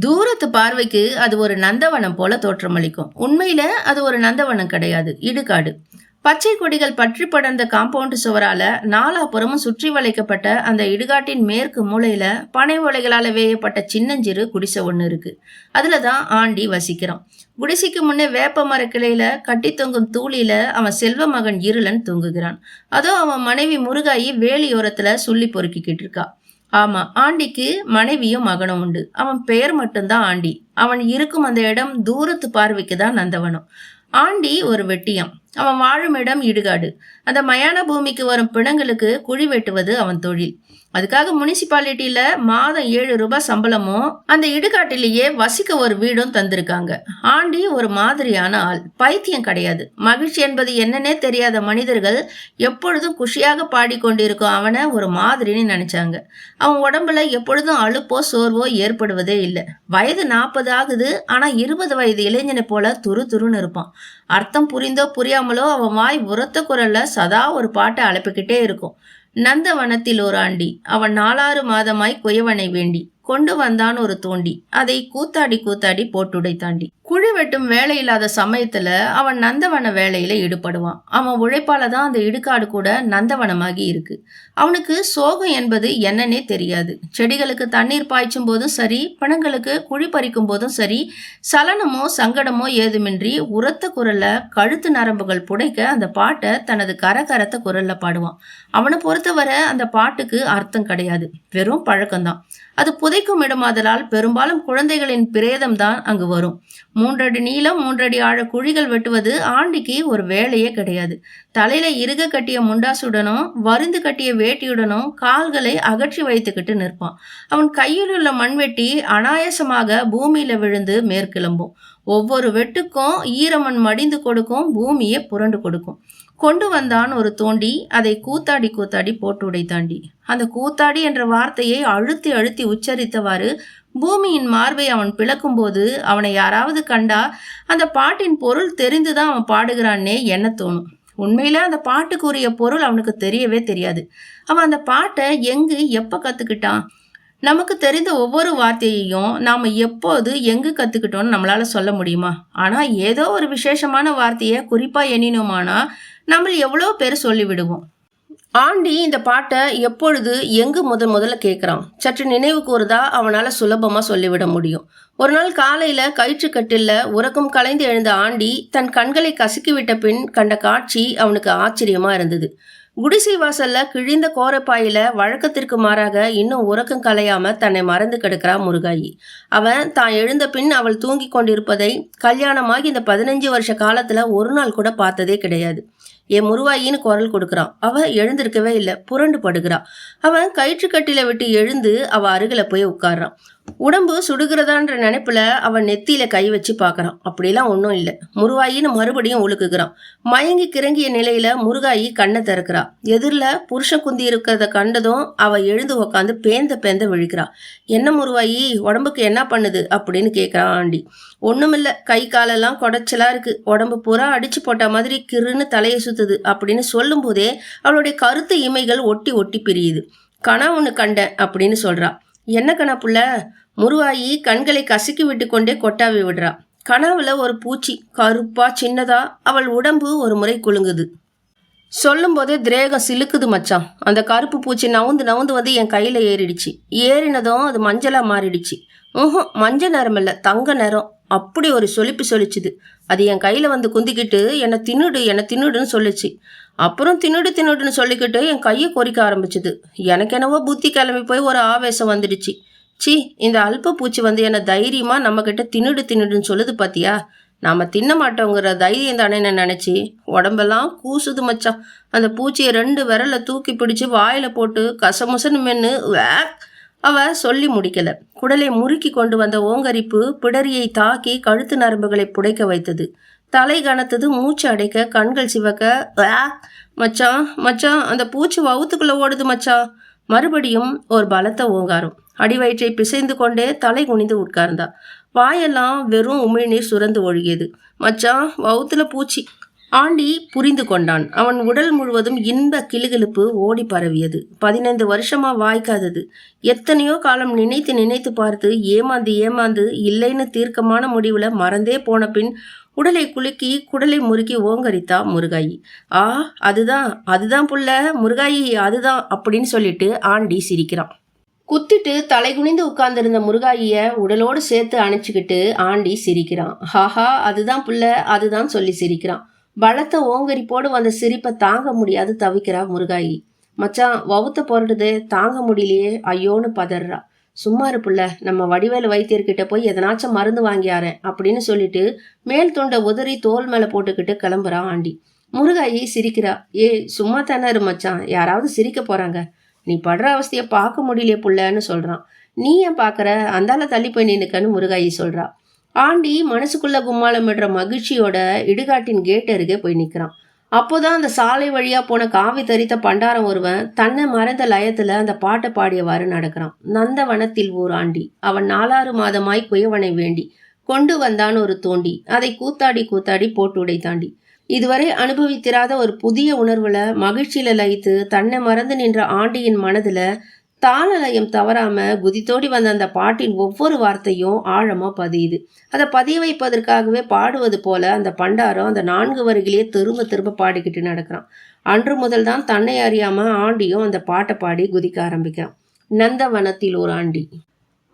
தூரத்து பார்வைக்கு அது ஒரு நந்தவனம் போல தோற்றமளிக்கும். உண்மையில அது ஒரு நந்தவனம் கிடையாது. இடுகாடு. பச்சை கொடிகள் பற்றி படர்ந்த காம்பவுண்ட் சுவரால நாலாபுறமும் சுற்றி வளைக்கப்பட்ட அந்த இடுகாட்டின் மேற்கு மூலையில பனை ஓலைகளால வேயப்பட்ட சின்னஞ்சிறு குடிசை ஒன்று இருக்கு. அதுல தான் ஆண்டி வசிக்கிறான். குடிசைக்கு முன்னே வேப்ப மர கிளையில கட்டி தொங்கும் தூளியில அவன் செல்வ மகன் இருளன் தூங்குகிறான். அதோ அவன் மனைவி முருகாயி வேலியோரத்துல சுள்ளி பொறுக்கிக்கிட்டு இருக்கா. ஆமா ஆண்டிக்கு மனைவியும் மகனும் உண்டு. அவன் பெயர் மட்டும்தான் ஆண்டி. அவன் இருக்கும் அந்த இடம் தூரத்து பார்வைக்கு தான் நந்தவனம். ஆண்டி ஒரு வெட்டியான் அவன் வாழும் இடம் இடுகாடு. அந்த மயான பூமிக்கு வரும் பிணங்களுக்கு குழி வெட்டுவது அவன் தொழில். அதுக்காக முனிசிபாலிட்டியில மாதம் ஏழு ரூபாய் சம்பளமும் அந்த இடுகாட்டிலேயே வசிக்க ஒரு வீடும் தந்திருக்காங்க. ஆண்டி ஒரு மாதிரியான ஆள். பைத்தியம் கிடையாது. மகிழ்ச்சி என்பது என்னன்னே தெரியாத மனிதர்கள் எப்பொழுதும் குஷியாக பாடிக்கொண்டிருக்கும் அவனை ஒரு மாதிரின்னு நினைச்சாங்க. அவன் உடம்புல எப்பொழுதும் அழுப்போ சோர்வோ ஏற்படுவதே இல்லை. வயது நாற்பது ஆகுது. ஆனா இருபது வயது இளைஞனை போல துரு துருன்னு இருப்பான். அர்த்தம் புரிந்தோ புரியாமலோ அவன் வாய் உரத்த குரல்ல சதா ஒரு பாட்டை அழைப்பிக்கிட்டே இருக்கும். நந்தவனத்தில் ஒரு ஆண்டி அவன் நாலாறு மாதமாய் குயவனை வேண்டி. கொண்டு வந்தான் ஒரு தோண்டி. அதை கூத்தாடி கூத்தாடி போட்டுடைத்தாண்டி குழி வெட்டும் வேலை இல்லாத சமயத்துல அவன் நந்தவன வேலையில ஈடுபடுவான். அவன் உழைப்பால தான் அந்த இடுகாடு கூட நந்தவனமாகி இருக்கு. அவனுக்கு சோகம் என்பது என்னன்னே தெரியாது. செடிகளுக்கு தண்ணீர் பாய்ச்சும் போதும் சரி பிணங்களுக்கு குழி பறிக்கும் போதும் சரி சலனமோ சங்கடமோ ஏதுமின்றி உரத்த குரல்ல கழுத்து நரம்புகள் புடைக்க அந்த பாட்டை தனது கரகரத்த குரல்ல பாடுவான். அவனை பொறுத்தவரை அந்த பாட்டுக்கு அர்த்தம் கிடையாது. வெறும் பழக்கம்தான். அது புதைக்கும் இடமாதலால் பெரும்பாலும் குழந்தைகளின் பிரேதம் தான் அங்கு வரும். மூன்றடி நீளம் மூன்றடி ஆழ குழிகள் வெட்டுவது ஆண்டிக்கு ஒரு வேலையே கிடையாது. தலையில இறுக கட்டிய முண்டாசுடனும் வருந்து கட்டிய வேட்டியுடனும் கால்களை அகற்றி வைத்துக்கிட்டு நிற்பான். அவன் கையில் உள்ள மண்வெட்டி அனாயாசமாக பூமியில விழுந்து மேற்கிளம்பும். ஒவ்வொரு வெட்டுக்கும் ஈரமண் மடிந்து கொடுக்கும் பூமியை புரண்டு கொடுக்கும். கொண்டு வந்தான் ஒரு தோண்டி அதை கூத்தாடி கூத்தாடி போட்டு உடைத்தாண்டி. அந்த கூத்தாடி என்ற வார்த்தையை அழுத்தி அழுத்தி உச்சரித்தவாறு பூமியின் மார்பை அவன் பிளக்கும்போது அவனை யாராவது கண்டா அந்த பாட்டின் பொருள் தெரிந்துதான் அவன் பாடுகிறான்னே என்ன தோணும். உண்மையில அந்த பாட்டுக்குரிய பொருள் அவனுக்கு தெரியவே தெரியாது. அவன் அந்த பாட்டை எங்கு எப்ப கத்துக்கிட்டான்? நமக்கு தெரிந்த ஒவ்வொரு வார்த்தையையும் நாம் எப்போது எங்கு கற்றுக்கிட்டோம்னு நம்மளால் சொல்ல முடியுமா? ஆனால் ஏதோ ஒரு விசேஷமான வார்த்தையை குறிப்பாக எண்ணினோமானா நம்ம எவ்வளோ பேர் சொல்லிவிடுவோம். ஆண்டி இந்த பாட்டை எப்பொழுது எங்கு முதல் முதல்ல கேட்குறான். சற்று நினைவு கூறுதா அவனால் சுலபமாக சொல்லிவிட முடியும். ஒரு நாள் காலையில் கயிற்றுக்கட்டில் உறக்கம் கலைந்து எழுந்த ஆண்டி தன் கண்களை கசுக்கிவிட்ட பின் கண்ட காட்சி அவனுக்கு ஆச்சரியமாக இருந்தது. குடிசை வாசல்ல கிழிந்த கோரப்பாயில வழக்கத்திற்கு மாறாக இன்னும் உறக்கம் கலையாம தன்னை மறந்து கிடக்கிறா முருகாயி. அவன் தான் எழுந்த பின் அவள் தூங்கி கொண்டிருப்பதை கல்யாணமாகி இந்த பதினஞ்சு வருஷ காலத்துல ஒரு நாள் கூட பார்த்ததே கிடையாது. என் முருவாயின்னு குரல் கொடுக்குறான். அவ எழுந்திருக்கவே இல்லை புரண்டு படுகிறான் அவன் கயிற்றுக்கட்டில விட்டு எழுந்து அவ அருகில போய் உட்கார்றான். உடம்பு சுடுகிறதான்ற நினைப்பில் அவன் நெத்தியில் கை வச்சு பார்க்குறான். அப்படிலாம் ஒன்றும் இல்லை. முருவாயின்னு மறுபடியும் உழுக்குகிறான் மயங்கி கிறங்கிய நிலையில் முருகாயி கண்ணை திறக்கிறா. எதிரில் புருஷன் குந்தி இருக்கிறத கண்டதும் அவள் எழுந்து உக்காந்து பேந்த பேந்த விழிக்கிறான் என்ன முருவாயி உடம்புக்கு என்ன பண்ணுது? அப்படின்னு கேட்குறான் ஆண்டி. ஒன்றுமில்லை கை காலெல்லாம் குடைச்சலாக இருக்குது உடம்பு பூரா அடிச்சு போட்ட மாதிரி கிருன்னு தலையை சுற்றுது அப்படின்னு சொல்லும்போதே அவளுடைய கருத்து இமைகள் ஒட்டி ஒட்டி பிரியுது. கனவு ஒன்று கண்டேன். அப்படின்னு சொல்கிறா என்ன கணப்புள்ள முருவாயி கண்களை கசுக்கி விட்டு கொண்டே கொட்டாவி விடுறா. கனவுல ஒரு பூச்சி கருப்பா சின்னதா அவள் உடம்பு ஒரு முறை குலுங்குது. சொல்லும் போதே திரேகம் சிலுக்குது மச்சான். அந்த கருப்பு பூச்சி நவுந்து நவுந்து வந்து என் கையில் ஏறிடுச்சு. ஏறினதும் அது மஞ்சளாக மாறிடுச்சு. ம் மஞ்சள் நிறம் இல்லை தங்க நிறம் அப்படி ஒரு சொலிப்பு சொலிச்சுது. அது என் கையில் வந்து குந்திக்கிட்டு என்னை தின்னுடு என்னை தின்னுடுன்னு சொல்லுச்சு. அப்புறம் தின்னுடு தின்னுடுன்னு சொல்லிக்கிட்டு என் கையை கொறிக்க ஆரம்பிச்சுது. எனக்கு என்னவோ புத்தி கிளம்பி போய் ஒரு ஆவேசம் வந்துடுச்சு. சி இந்த அல்ப பூச்சி வந்து என்னை தைரியமாக நம்மக்கிட்ட தின்னுடு தின்னுடுன்னு சொல்லுது பார்த்தியா நாம் தின்ன மாட்டோங்கிற தைரியம் தானே நான் நினச்சி? உடம்பெல்லாம் கூசுது மச்சான். அந்த பூச்சியை ரெண்டு விரலை தூக்கி பிடிச்சி வாயில் போட்டு கசமுசன்னு மென்று வேக்! அவ சொல்லி முடிக்கல. குடலை முறுக்கி கொண்டு வந்த ஓங்கரிப்பு பிடரியை தாக்கி கழுத்து நரம்புகளை புடைக்க வைத்தது. தலை கனத்தது மூச்சு அடைக்க கண்கள் சிவக்க மச்சான் மச்சான் அந்த பூச்சி வவுத்துக்குள்ள ஓடுது மச்சான் மறுபடியும் ஒரு பலத்த ஓங்காரம். அடிவயிற்றை பிசைந்து கொண்டே தலை குனிந்து உட்கார்ந்தா. வாயெல்லாம் வெறும் உமிழ்நீர் சுரந்து ஒழுகியது. மச்சான் வவுத்துல பூச்சி ஆண்டி புரிந்து கொண்டான். அவன் உடல் முழுவதும் இன்ப கிளுகிழுப்பு ஓடி பரவியது. பதினைந்து வருஷமா வாய்க்காதது. எத்தனையோ காலம் நினைத்து நினைத்து பார்த்து ஏமாந்து ஏமாந்து இல்லைன்னு தீர்க்கமான முடிவில் மறந்தே போன பின் உடலை குலுக்கி குடலை முறுக்கி ஓங்கரித்தா முருகாயி. ஆ அதுதான் அதுதான் புள்ள முருகாயி அதுதான் அப்படின்னு சொல்லிட்டு ஆண்டி சிரிக்கிறான். குத்திட்டு தலை குனிந்து உட்கார்ந்திருந்த முருகாயிய உடலோடு சேர்த்து அணைச்சிக்கிட்டு ஆண்டி சிரிக்கிறான். ஹாஹா அதுதான் புள்ள அதுதான் சொல்லி சிரிக்கிறான். பலத்த ஓங்கரிப்போடு வந்த சிரிப்பை தாங்க முடியாது தவிக்கிறா முருகாயி. மச்சான் வவுத்த புரட்டுது தாங்க முடியலையே ஐயோன்னு பதறா. சும்மா இருப்புள்ள நம்ம வடிவேலு வைத்தியர்கிட்ட போய் எதனாச்சும் மருந்து வாங்கியாரேன் அப்படின்னு சொல்லிட்டு மேல் தொண்டை உதறி தோல் மேலே போட்டுக்கிட்டு கிளம்புறா ஆண்டி. முருகாயி சிரிக்கிறா ஏய் சும்மா தானே மச்சான் யாராவது சிரிக்க போறாங்க. நீ படுற அவஸ்தையை பார்க்க முடியலையே புள்ளன்னு சொல்றான். நீ ஏன் பார்க்குற? அந்தால தள்ளி போய் நின்னுக்கன்னு முருகாயி சொல்றா. ஆண்டி மனசுக்குள்ள கும்மாளமிடுற மகிழ்ச்சியோட இடுகாட்டின் கேட் அருகே போய் நிற்கிறான் அப்போதான் அந்த சாலை வழியாக போன காவி தரித்த பண்டாரம் ஒருவன் தன்னை மறந்த லயத்தில் அந்த பாட்டை பாடியவாறு நடக்கிறான். நந்தவனத்தில் ஓர் ஆண்டி. அவன் நாலாறு மாதமாய் குயவனை வேண்டி கொண்டு வந்தான் ஒரு தோண்டி. அதை கூத்தாடி கூத்தாடி போட்டு உடைத்தாண்டி. இதுவரை அனுபவித்திராத ஒரு புதிய உணர்வுல மகிழ்ச்சியில லயித்து தன்னை மறந்து நின்ற ஆண்டியின் மனதுல தாளலயம் தவறாம குதித்தோடி வந்த அந்த பாட்டின் ஒவ்வொரு வார்த்தையும் ஆழமா பதியுது. அதை பதிய வைப்பதற்காகவே பாடுவது போல அந்த பண்டாரம் அந்த நான்கு வரிகளையே திரும்ப திரும்ப பாடிக்கிட்டு நடக்கிறான். அன்று முதல் தான் தன்னை அறியாம ஆண்டியும் அந்த பாட்டை பாடி குதிக்க ஆரம்பிக்கிறான். நந்தவனத்தில் ஒரு ஆண்டி.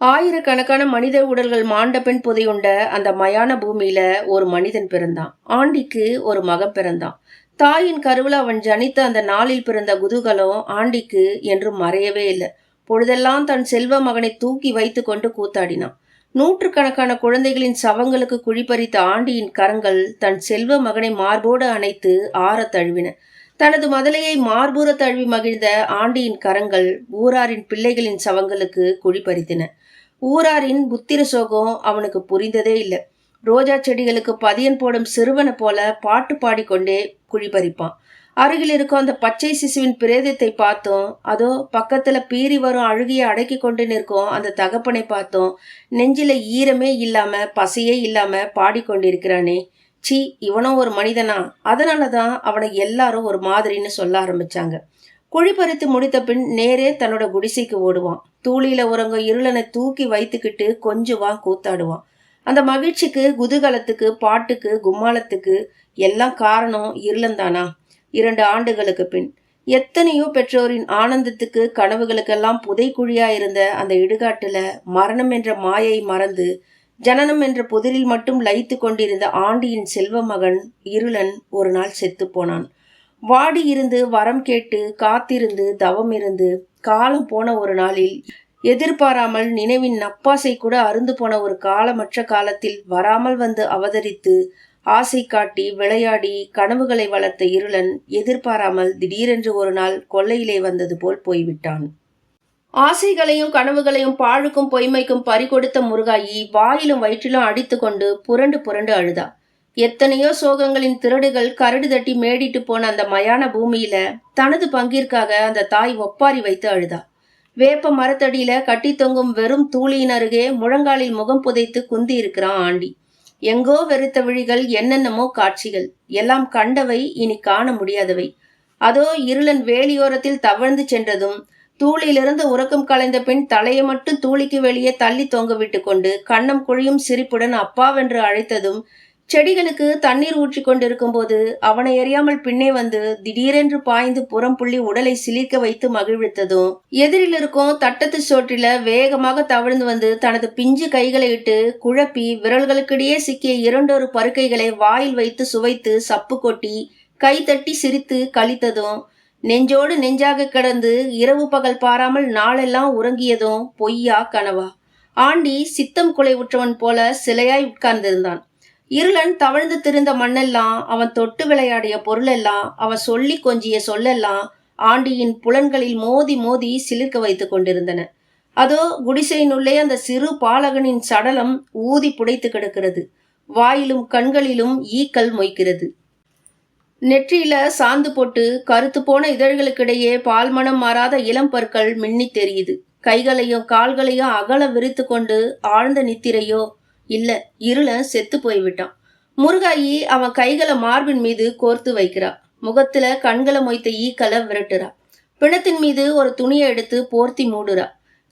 ஆயிரக்கணக்கான மனித உடல்கள் மாண்ட பெண் புதையுண்ட அந்த மயான பூமியில ஒரு மனிதன் பிறந்தான். ஆண்டிக்கு ஒரு மகன் பிறந்தான். தாயின் கருவில் அவன் ஜனித்த அந்த நாளில் பிறந்த குதூகலம் ஆண்டிக்கு என்றும் மறையவே இல்லை. பொழுதெல்லாம் தன் செல்வ மகனை தூக்கி வைத்து கொண்டு கூத்தாடினான். நூற்றுக்கணக்கான குழந்தைகளின் சவங்களுக்கு குழிப்பறித்த ஆண்டியின் கரங்கள் தன் செல்வ மகனை மார்போடு அணைத்து ஆற தழுவின. தனது மதலையை மார்பூர தழுவி மகிழ்ந்த ஆண்டியின் கரங்கள் ஊராரின் பிள்ளைகளின் சவங்களுக்கு குழிப்பறித்தன. ஊராரின் புத்திர சோகம் அவனுக்கு புரிந்ததே இல்லை. ரோஜா செடிகளுக்கு பதியன் போடும் சிறுவனை போல பாட்டு பாடிக்கொண்டே குழிபறிப்பான். அருகில் இருக்கும் அந்த பச்சை சிசுவின் பிரேதத்தை பார்த்தோம். அதோ பக்கத்துல பீறி வரும் அழுகிய அடக்கி கொண்டு நிற்கும் அந்த தகப்பனை பார்த்தோம். நெஞ்சில ஈரமே இல்லாம பசையே இல்லாம பாடிக்கொண்டிருக்கிறானே சி இவனும் ஒரு மனிதனா? அதனால தான் அவனை எல்லாரும் ஒரு மாதிரின்னு சொல்ல ஆரம்பிச்சாங்க. குழிப்பறித்து முடித்த பின் நேரே தன்னோட குடிசைக்கு ஓடுவான். தூளியில உறங்க இருளனை தூக்கி வைத்துக்கிட்டு கொஞ்சுவான் கூத்தாடுவான். அந்த மகிழ்ச்சிக்கு குதூகலத்துக்கு பாட்டுக்கு கும்மாளத்துக்கு எல்லாம் காரணம் இருளந்தானா? இரண்டு ஆண்டுகளுக்கு பின். எத்தனையோ பெற்றோரின் ஆனந்தத்துக்கு கனவுகளுக்கெல்லாம் புதைக்குழியாக இருந்த அந்த இடுகாட்டில் மரணம் என்ற மாயை மறந்து ஜனனம் என்ற புதிரில் மட்டும் லயித்து கொண்டிருந்த ஆண்டியின் செல்வ மகன் இருளன் ஒரு நாள் செத்துப்போனான் வாடி இருந்து வரம் கேட்டு காத்திருந்து தவம் இருந்து காலம் போன ஒரு நாளில் எதிர்பாராமல் நினைவின் நப்பாசை கூட அருந்து போன ஒரு காலமற்ற காலத்தில் வராமல் வந்து அவதரித்து ஆசை காட்டி விளையாடி கனவுகளை வளர்த்த இருளன் எதிர்பாராமல் திடீரென்று ஒரு நாள் கொல்லையிலே வந்தது போல் போய்விட்டான். ஆசைகளையும் கனவுகளையும் பாழுக்கும் பொய்மைக்கும் பறிகொடுத்த முருகாயி வாயிலும் வயிற்றிலும் அடித்துக்கொண்டு புரண்டு புரண்டு அழுதா. எத்தனையோ சோகங்களின் திருடுகள் கரடு தட்டி மேடிட்டு போன அந்த மயான பூமியில தனது பங்கிற்காக அந்த தாய் ஒப்பாரி வைத்து அழுதா. வேப்ப மரத்தடியில கட்டி தொங்கும் வெறும் தூளியின் அருகே முழங்காலில் முகம் புதைத்து குந்தி இருக்கிறான் ஆண்டி. எங்கோ வெறுத்த விழிகள் என்னென்னமோ காட்சிகள். எல்லாம் கண்டவை இனி காண முடியாதவை. அதோ இருளன் வேலியோரத்தில் தவழ்ந்து சென்றதும் தூளிலிருந்து உறக்கம் கலைந்த பின் தலையை மட்டும் தூளிக்கு வெளியே தள்ளி தொங்க விட்டு கொண்டு கண்ணம் குழியும் சிரிப்புடன் அப்பாவென்று அழைத்ததும் செடிகளுக்கு தண்ணீர் ஊற்றி கொண்டிருக்கும் போது அவனை அறியாமல் பின்னே வந்து திடீரென்று பாய்ந்து புறம் புள்ளி உடலை சிலிர்க்க வைத்து மகிழ்வித்ததும் எதிரில் இருக்கும் தட்டத்து சோற்றில வேகமாக தவிழ்ந்து வந்து தனது பிஞ்சு கைகளை இட்டு குழப்பி விரல்களுக்கிடையே சிக்கிய இரண்டொரு பருக்கைகளை வாயில் வைத்து சுவைத்து சப்பு கொட்டி கை தட்டி சிரித்து கழித்ததும் நெஞ்சோடு நெஞ்சாக கிடந்து இரவு பகல் பாராமல் நாளெல்லாம் உறங்கியதும் பொய்யா கனவா. ஆண்டி சித்தம் குலை உற்றவன் போல சிலையாய் உட்கார்ந்திருந்தான். இருளன் தவழ்ந்து திரிந்த மண்ணெல்லாம் அவன் தொட்டு விளையாடிய பொருளெல்லாம் அவன் சொல்லி கொஞ்சிய சொல்லெல்லாம் ஆண்டியின் புலன்களில் மோதி மோதி சிலிர்க்க வைத்துக் கொண்டிருந்தன. அதோ குடிசையினுள்ளே அந்த சிறு பாலகனின் சடலம் ஊதி புடைத்து கிடக்கிறது. வாயிலும் கண்களிலும் ஈக்கல் மொய்க்கிறது. நெற்றியில சாந்து போட்டு கருத்து போன இதழ்களுக்கிடையே பால் மனம் மாறாத இளம் பற்கள் மின்னி தெரியுது. கைகளையும் கால்களையும் அகல விரித்து கொண்டு ஆழ்ந்த நித்திரையோ இல்ல இருள செத்து போய்விட்டான். முருகாயி அவன் கைகளை மார்பின் மீது கோர்த்து வைக்கிறா. முகத்துல கண்களை மொய்த்த ஈக்களை விரட்டுறா. பிணத்தின் மீது ஒரு துணியை எடுத்து போர்த்தி மூடுறா.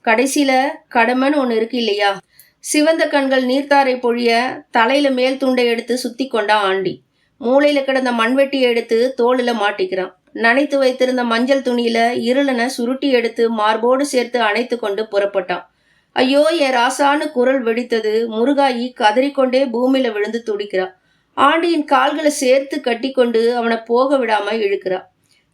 கடைசியில கடமைன்னு ஒன்று இருக்கு இல்லையா? சிவந்த கண்கள் நீர்த்தாரை பொழிய தலையில மேல் துண்டை எடுத்து சுத்தி கொண்டா ஆண்டி. மூளையில கிடந்த மண்வெட்டியை எடுத்து தோளில மாட்டிக்கிறான். நனைத்து வைத்திருந்த மஞ்சள் துணியில இருளனை சுருட்டி எடுத்து மார்போடு சேர்த்து அணைத்து கொண்டு புறப்பட்டான். ஐயோ என் ராசான்னு குரல் வெடித்தது. முருகாயி கதறிக்கொண்டே பூமியில விழுந்து துடிக்கிறா. ஆண்டியின் கால்களை சேர்த்து கட்டிக்கொண்டு அவனை போக விடாம இழுக்கிறா.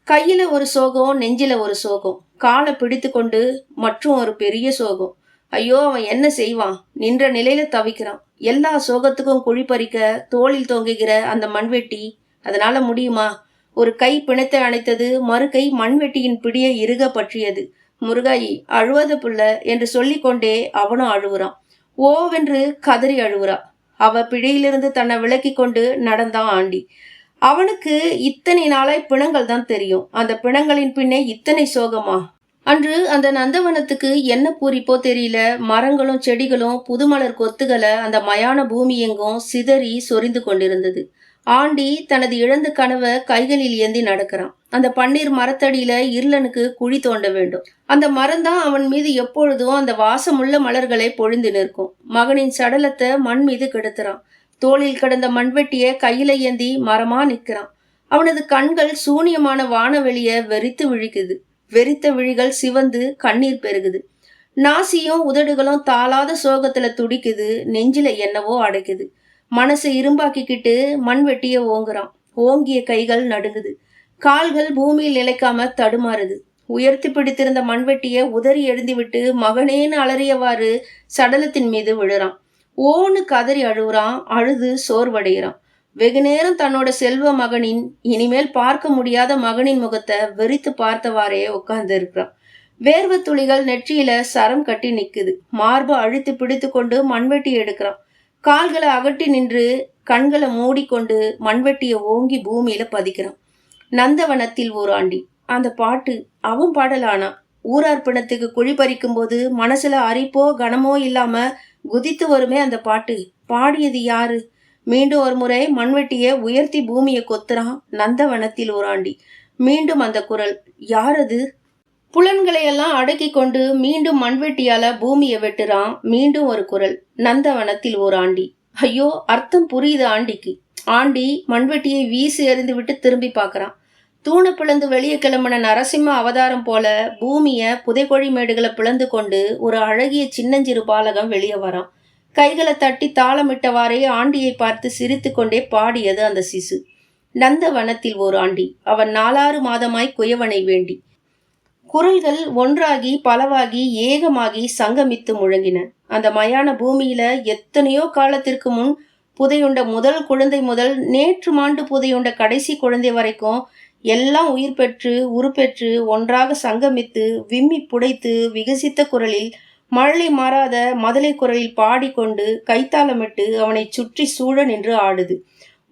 கையில ஒரு சோகம் நெஞ்சில ஒரு சோகம். காலை பிடித்து கொண்டு மற்றும் ஒரு பெரிய சோகம். ஐயோ அவன் என்ன செய்வான்? நின்ற நிலையில தவிக்கிறான். எல்லா சோகத்துக்கும் குழி பறிக்க தோளில் தொங்குகிற அந்த மண்வெட்டி அதனால முடியுமா? ஒரு கை பிணத்தை அணைத்தது மறு கை மண்வெட்டியின் பிடியை இறுக பற்றியது. முருகாயி அழுவத புள்ள என்று சொல்லிக்கொண்டே அவனும் அழுவுறான். ஓவென்று கதறி அழுவுறா. அவ பிழையிலிருந்து தன்னை விலக்கி கொண்டு நடந்தான் ஆண்டி. அவனுக்கு இத்தனை நாளாய் பிணங்கள் தான் தெரியும். அந்த பிணங்களின் பின்னே இத்தனை சோகமா? அன்று அந்த நந்தவனத்துக்கு என்ன பூரிப்போ தெரியல. மரங்களும் செடிகளும் புதுமலர் கொத்துகளை அந்த மயான பூமி எங்கும் சிதறி சொரிந்து கொண்டிருந்தது. ஆண்டி தனது இழந்த கனவை கைகளில் ஏந்தி நடக்கிறான். அந்த பன்னீர் மரத்தடியில இருளனுக்கு குழி தோண்ட வேண்டும். அந்த மரம்தான் அவன் மீது எப்பொழுதும் அந்த வாசமுள்ள மலர்களை பொழிந்து நிற்கும். மகனின் சடலத்தை மண் மீது கெடுத்துறான். தோளில் கிடந்த மண்வெட்டிய கையில ஏந்தி மரமா நிற்கிறான். அவனது கண்கள் சூனியமான வானவெளிய வெறித்து விழிக்குது. வெறித்த விழிகள் சிவந்து கண்ணீர் பெருகுது. நாசியும் உதடுகளும் தாளாத சோகத்துல துடிக்குது. நெஞ்சில என்னவோ அடைக்குது. மனசை இரும்பாக்கிக்கிட்டு மண்வெட்டிய ஓங்குறான். ஓங்கிய கைகள் நடுங்குது. கால்கள் பூமியில் நிலைக்காம தடுமாறுது. உயர்த்தி பிடித்திருந்த மண்வெட்டிய உதறி எழுந்திவிட்டு மகனேன்னு அலறியவாறு சடலத்தின் மீது விழுறான். ஓன்னு கதறி அழுகுறான் அழுது சோர்வடைகிறான். வெகு நேரம் தன்னோட செல்வ மகனின் இனிமேல் பார்க்க முடியாத மகனின் முகத்தை வெறித்து பார்த்தவாறே உட்கார்ந்து இருக்கிறான் வேர்வ துளிகள் நெற்றியில சரம் கட்டி நிக்குது. மார்பு அழுத்தி பிடித்து கொண்டு மண்வெட்டி எடுக்கிறான். கால்களை அகட்டி நின்று கண்களை மூடிக்கொண்டு மண்வெட்டியை ஓங்கி பூமியில பதிக்கிறான். நந்தவனத்தில் ஓராண்டி அந்த பாட்டு அவன் பாடலானா? ஊரார் பிணத்துக்கு குழி பறிக்கும் போது மனசுல அரிப்போ கனமோ இல்லாம குதித்து வருமே அந்த பாட்டு. பாடியது யாரு? மீண்டும் ஒரு முறை மண்வெட்டிய உயர்த்தி பூமியை கொத்துறான் நந்தவனத்தில் ஓராண்டி மீண்டும் அந்த குரல் யாரது? புலன்களை எல்லாம் அடக்கி கொண்டு மீண்டும் மண்வெட்டியால பூமியை வெட்டுறான் மீண்டும் ஒரு குரல். நந்தவனத்தில் ஓர் ஆண்டி. ஐயோ அர்த்தம் புரியுது ஆண்டிக்கு. ஆண்டி மண்வெட்டியை வீசி எறிந்து விட்டு திரும்பி பார்க்கறான். தூணை பிளந்து வெளியே கிளம்பின நரசிம்ம அவதாரம் போல பூமிய புதைக்கொழி மேடுகளை பிளந்து கொண்டு ஒரு அழகிய சின்னஞ்சிறு பாலகம் வெளியே வரான். கைகளை தட்டி தாளமிட்டவாறே ஆண்டியை பார்த்து சிரித்து கொண்டே பாடியது அந்த சிசு. நந்தவனத்தில் ஓர் ஆண்டி. அவன் நாலாறு மாதமாய் குயவனை வேண்டி. குரல்கள் ஒன்றாகி பலவாகி ஏகமாகி சங்கமித்து முழங்கின. அந்த மயான பூமியில எத்தனையோ காலத்திற்கு முன் புதையுண்ட முதல் குழந்தை முதல் நேற்று மாண்டு புதையுண்ட கடைசி குழந்தை வரைக்கும் எல்லாம் உயிர் பெற்று உருப்பெற்று ஒன்றாக சங்கமித்து விம்மி புடைத்து விகசித்த குரலில் மழலை மாறாத மதலை குரலில் பாடிக்கொண்டு கைத்தாளமிட்டு அவனை சுற்றி சூழ நின்று ஆடுது.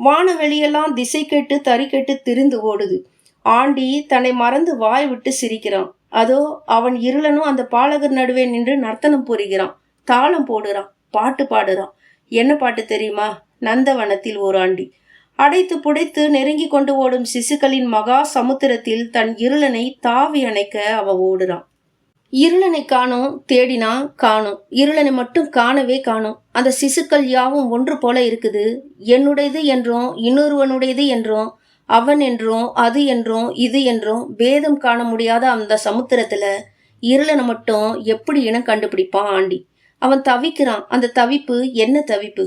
வானவெளியெல்லாம் திசை கெட்டு தறி கெட்டு திரிந்து ஓடுது. ஆண்டி தன்னை மறந்து வாய் விட்டு சிரிக்கிறான். அதோ அவன் இருளனும் அந்த பாலகர் நடுவே நின்று நர்த்தனம் புரிகிறான். தாளம் போடுறான். பாட்டு பாடுறான். என்ன பாட்டு தெரியுமா? நந்தவனத்தில் ஓராண்டி அடைத்து புடைத்து நெருங்கி கொண்டு ஓடும் சிசுக்களின் மகா சமுத்திரத்தில் தன் இருளனை தாவி அணைக்க அவன் ஓடுறான். இருளனை காணும் தேடினா காணும். இருளனை மட்டும் காணவே காணும். அந்த சிசுக்கள் யாவும் ஒன்று போல இருக்குது. என்னுடையது என்றும் இன்னொருவனுடையது என்றும் அவன் என்றும் அது என்றும் இது என்றும் பேதம் காண முடியாத அந்த சமுத்திரத்துல இருளனை மட்டும் எப்படி இனம் கண்டுபிடிப்பான் ஆண்டி? அவன் தவிக்கிறான். அந்த தவிப்பு என்ன தவிப்பு?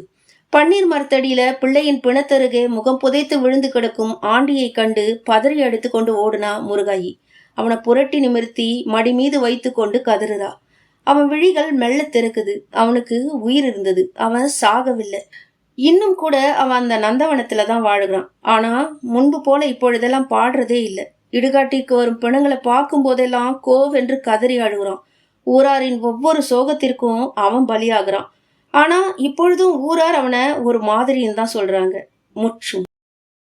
பன்னீர் மரத்தடியில பிள்ளையின் பிணத்தருகே முகம் புதைத்து விழுந்து கிடக்கும் ஆண்டியை கண்டு பதறி அடித்து கொண்டு ஓடுனா முருகாயி. அவனை புரட்டி நிமிர்த்தி மடி மீது வைத்து கொண்டு கதறுறா. அவன் விழிகள் மெல்ல திறக்குது. அவனுக்கு உயிர் இருந்தது. அவன் சாகவில்லை. இன்னும் கூட அவன் அந்த நந்தவனத்தில் தான் வாழுகிறான். ஆனால் முன்பு போல இப்பொழுதெல்லாம் பாடுறதே இல்லை. இடுகாட்டிற்கு வரும் பிணங்களை பார்க்கும் போதெல்லாம் கோவென்று கதறி அழுகுறான். ஊராரின் ஒவ்வொரு சோகத்திற்கும் அவன் பலியாகிறான். ஆனால் இப்பொழுதும் ஊரார் அவனை ஒரு மாதிரின்னு தான் சொல்கிறாங்க முற்றும்.